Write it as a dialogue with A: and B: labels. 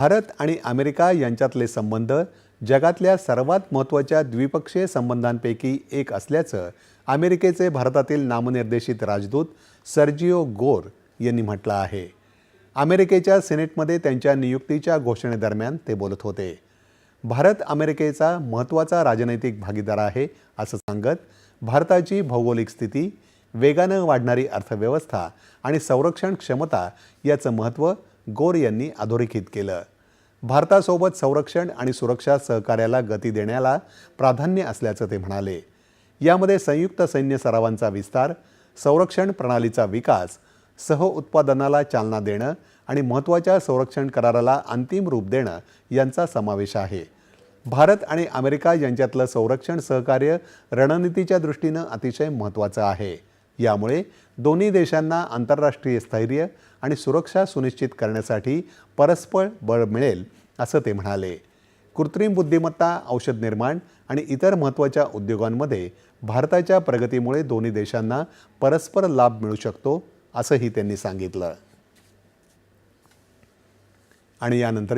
A: भारत आणि अमेरिका यांच्यातले संबंध जगातल्या सर्वात महत्त्वाच्या द्विपक्षीय संबंधांपैकी एक असल्याचं अमेरिकेचे भारतातील नामनिर्देशित राजदूत सर्जिओ गोर यांनी म्हटलं आहे. अमेरिकेच्या सिनेटमध्ये त्यांच्या नियुक्तीच्या घोषणेदरम्यान ते बोलत होते. भारत अमेरिकेचा महत्त्वाचा राजनैतिक भागीदार आहे असं सांगत भारताची भौगोलिक स्थिती वेगानं वाढणारी अर्थव्यवस्था आणि संरक्षण क्षमता याचं महत्त्व गोर यांनी अधोरेखित केलं. भारतासोबत संरक्षण आणि सुरक्षा सहकार्याला गती देण्याला प्राधान्य असल्याचं ते म्हणाले. यामध्ये संयुक्त सैन्य सरावांचा विस्तार संरक्षण प्रणालीचा विकास सह उत्पादनाला चालना देणं आणि महत्त्वाच्या संरक्षण कराराला अंतिम रूप देणं यांचा समावेश आहे. भारत आणि अमेरिका यांच्यातलं संरक्षण सहकार्य रणनीतीच्या दृष्टीनं अतिशय महत्त्वाचं आहे. यामुळे दोन्ही देशांना आंतरराष्ट्रीय स्थैर्य आणि सुरक्षा सुनिश्चित करण्यासाठी परस्पर बळ मिळेल असं ते म्हणाले. कृत्रिम बुद्धिमत्ता औषध निर्माण आणि इतर महत्त्वाच्या उद्योगांमध्ये भारताच्या प्रगतीमुळे दोन्ही देशांना परस्पर लाभ मिळू शकतो असंही त्यांनी सांगितलं. आणि यानंतर